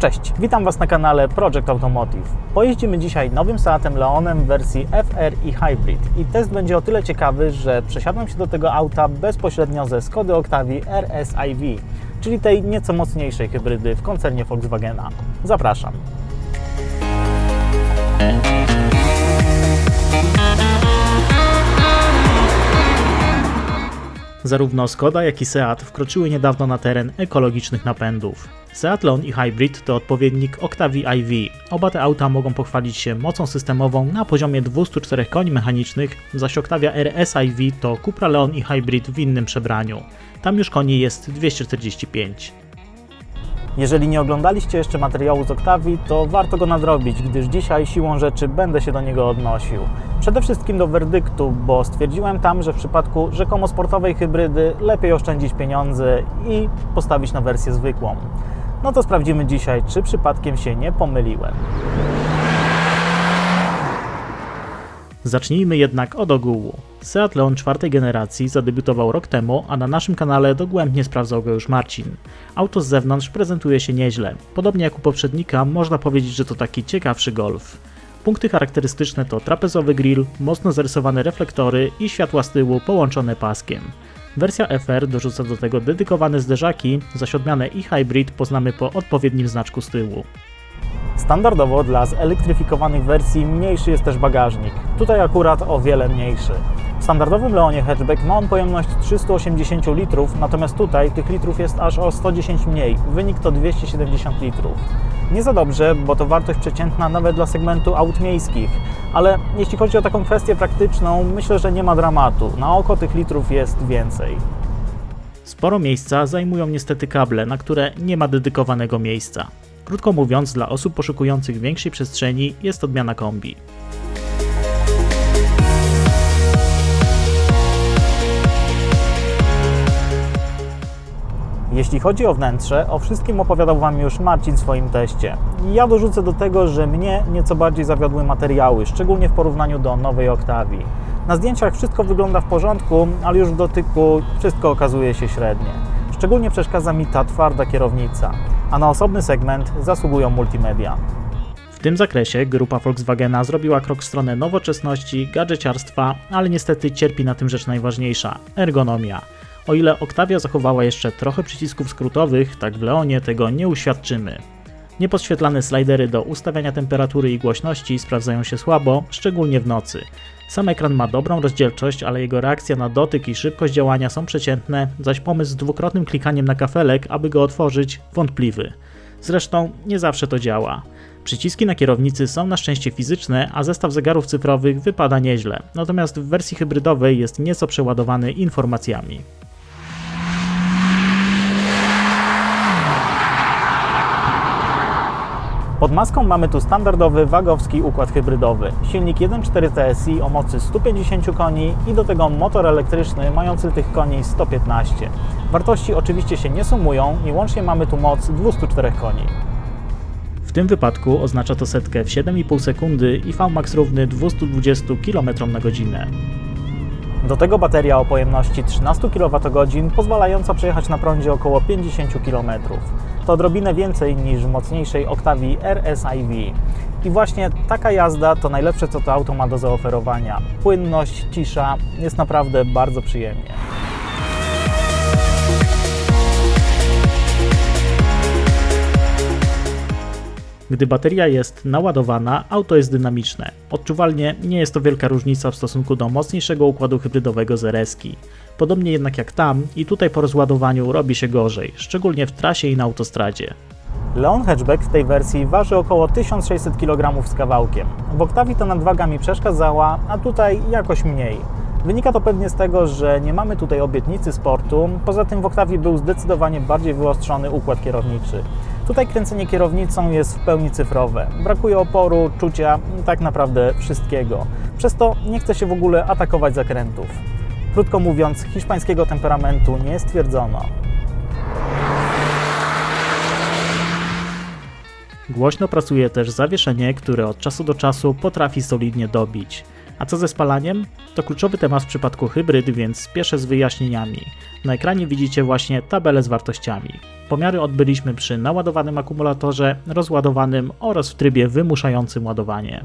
Cześć, witam Was na kanale Project Automotive. Pojeździmy dzisiaj nowym Seatem Leonem w wersji FR i Hybrid i test będzie o tyle ciekawy, że przesiadłem się do tego auta bezpośrednio ze Skody Octavii RS-iV, czyli tej nieco mocniejszej hybrydy w koncernie Volkswagena. Zapraszam. Zarówno Skoda, jak i Seat wkroczyły niedawno na teren ekologicznych napędów. Seat Leon i Hybrid to odpowiednik Octavii iV. Oba te auta mogą pochwalić się mocą systemową na poziomie 204 koni mechanicznych, zaś Octavia RS iV to Cupra Leon i Hybrid w innym przebraniu. Tam już koni jest 245. Jeżeli nie oglądaliście jeszcze materiału z Octavii, to warto go nadrobić, gdyż dzisiaj siłą rzeczy będę się do niego odnosił. Przede wszystkim do werdyktu, bo stwierdziłem tam, że w przypadku rzekomo sportowej hybrydy lepiej oszczędzić pieniądze i postawić na wersję zwykłą. No to sprawdzimy dzisiaj, czy przypadkiem się nie pomyliłem. Zacznijmy jednak od ogółu. Seat Leon czwartej generacji zadebiutował rok temu, a na naszym kanale dogłębnie sprawdzał go już Marcin. Auto z zewnątrz prezentuje się nieźle. Podobnie jak u poprzednika, można powiedzieć, że to taki ciekawszy Golf. Punkty charakterystyczne to trapezowy grill, mocno zarysowane reflektory i światła z tyłu połączone paskiem. Wersja FR dorzuca do tego dedykowane zderzaki, zaś odmianę i hybrid poznamy po odpowiednim znaczku z tyłu. Standardowo dla zelektryfikowanych wersji mniejszy jest też bagażnik. Tutaj akurat o wiele mniejszy. W standardowym Leonie hatchback ma on pojemność 380 litrów, natomiast tutaj tych litrów jest aż o 110 mniej. Wynik to 270 litrów. Nie za dobrze, bo to wartość przeciętna nawet dla segmentu aut miejskich, ale jeśli chodzi o taką kwestię praktyczną, myślę, że nie ma dramatu. Na oko tych litrów jest więcej. Sporo miejsca zajmują niestety kable, na które nie ma dedykowanego miejsca. Krótko mówiąc, dla osób poszukujących większej przestrzeni jest odmiana kombi. Jeśli chodzi o wnętrze, o wszystkim opowiadał Wam już Marcin w swoim teście. Ja dorzucę do tego, że mnie nieco bardziej zawiodły materiały, szczególnie w porównaniu do nowej Octavii. Na zdjęciach wszystko wygląda w porządku, ale już w dotyku wszystko okazuje się średnie. Szczególnie przeszkadza mi ta twarda kierownica, a na osobny segment zasługują multimedia. W tym zakresie grupa Volkswagena zrobiła krok w stronę nowoczesności, gadżeciarstwa, ale niestety cierpi na tym rzecz najważniejsza ergonomia. O ile Octavia zachowała jeszcze trochę przycisków skrótowych, tak w Leonie tego nie uświadczymy. Niepodświetlane slidery do ustawiania temperatury i głośności sprawdzają się słabo, szczególnie w nocy. Sam ekran ma dobrą rozdzielczość, ale jego reakcja na dotyk i szybkość działania są przeciętne, zaś pomysł z dwukrotnym klikaniem na kafelek, aby go otworzyć, wątpliwy. Zresztą nie zawsze to działa. Przyciski na kierownicy są na szczęście fizyczne, a zestaw zegarów cyfrowych wypada nieźle, natomiast w wersji hybrydowej jest nieco przeładowany informacjami. Pod maską mamy tu standardowy wagowski układ hybrydowy. Silnik 1.4 TSI o mocy 150 koni i do tego motor elektryczny mający tych koni 115. Wartości oczywiście się nie sumują i łącznie mamy tu moc 204 koni. W tym wypadku oznacza to setkę w 7,5 sekundy i Vmax równy 220 km na godzinę. Do tego bateria o pojemności 13 kWh pozwalająca przejechać na prądzie około 50 km. To odrobinę więcej niż w mocniejszej Octavii RS-iV. I właśnie taka jazda to najlepsze co to auto ma do zaoferowania. Płynność, cisza, jest naprawdę bardzo przyjemnie. Gdy bateria jest naładowana, auto jest dynamiczne. Odczuwalnie nie jest to wielka różnica w stosunku do mocniejszego układu hybrydowego z RS-ki. Podobnie jednak jak tam, i tutaj po rozładowaniu robi się gorzej, szczególnie w trasie i na autostradzie. Leon Hatchback w tej wersji waży około 1600 kg z kawałkiem. W Octavii ta nadwaga mi przeszkadzała, a tutaj jakoś mniej. Wynika to pewnie z tego, że nie mamy tutaj obietnicy sportu, poza tym w Octavii był zdecydowanie bardziej wyostrzony układ kierowniczy. Tutaj kręcenie kierownicą jest w pełni cyfrowe. Brakuje oporu, czucia, tak naprawdę wszystkiego. Przez to nie chce się w ogóle atakować zakrętów. Krótko mówiąc, hiszpańskiego temperamentu nie stwierdzono. Głośno pracuje też zawieszenie, które od czasu do czasu potrafi solidnie dobić. A co ze spalaniem? To kluczowy temat w przypadku hybryd, więc spieszę z wyjaśnieniami. Na ekranie widzicie właśnie tabelę z wartościami. Pomiary odbyliśmy przy naładowanym akumulatorze, rozładowanym oraz w trybie wymuszającym ładowanie.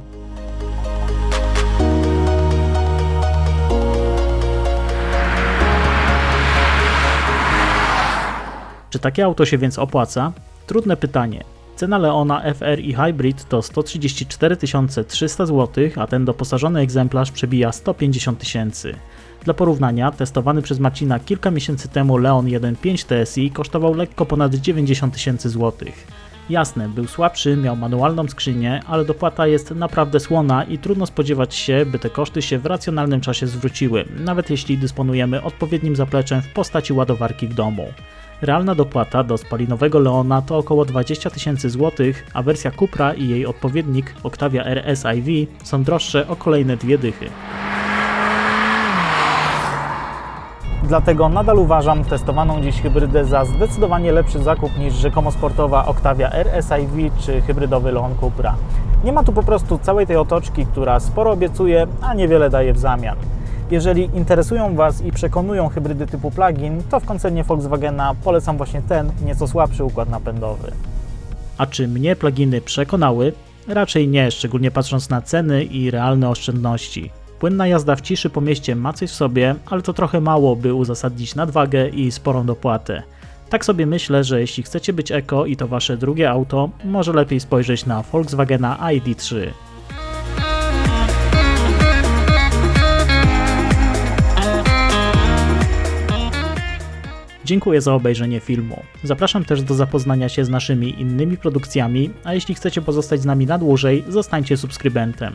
Czy takie auto się więc opłaca? Trudne pytanie. Cena Leona FR i Hybrid to 134 300 zł, a ten doposażony egzemplarz przebija 150 tysięcy. Dla porównania, testowany przez Marcina kilka miesięcy temu Leon 1.5 TSI kosztował lekko ponad 90 tysięcy złotych. Jasne, był słabszy, miał manualną skrzynię, ale dopłata jest naprawdę słona i trudno spodziewać się, by te koszty się w racjonalnym czasie zwróciły, nawet jeśli dysponujemy odpowiednim zapleczem w postaci ładowarki w domu. Realna dopłata do spalinowego Leona to około 20 tysięcy złotych, a wersja Cupra i jej odpowiednik Octavia RS iV są droższe o kolejne dwie dychy. Dlatego nadal uważam testowaną dziś hybrydę za zdecydowanie lepszy zakup niż rzekomo sportowa Octavia RS iV czy hybrydowy Leon Cupra. Nie ma tu po prostu całej tej otoczki, która sporo obiecuje, a niewiele daje w zamian. Jeżeli interesują Was i przekonują hybrydy typu plug-in, to w koncernie Volkswagena polecam właśnie ten, nieco słabszy układ napędowy. A czy mnie pluginy przekonały? Raczej nie, szczególnie patrząc na ceny i realne oszczędności. Płynna jazda w ciszy po mieście ma coś w sobie, ale to trochę mało, by uzasadnić nadwagę i sporą dopłatę. Tak sobie myślę, że jeśli chcecie być eko i to wasze drugie auto, może lepiej spojrzeć na Volkswagena ID3. Dziękuję za obejrzenie filmu. Zapraszam też do zapoznania się z naszymi innymi produkcjami, a jeśli chcecie pozostać z nami na dłużej, zostańcie subskrybentem.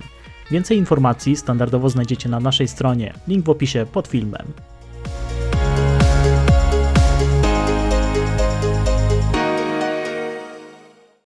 Więcej informacji standardowo znajdziecie na naszej stronie, link w opisie pod filmem.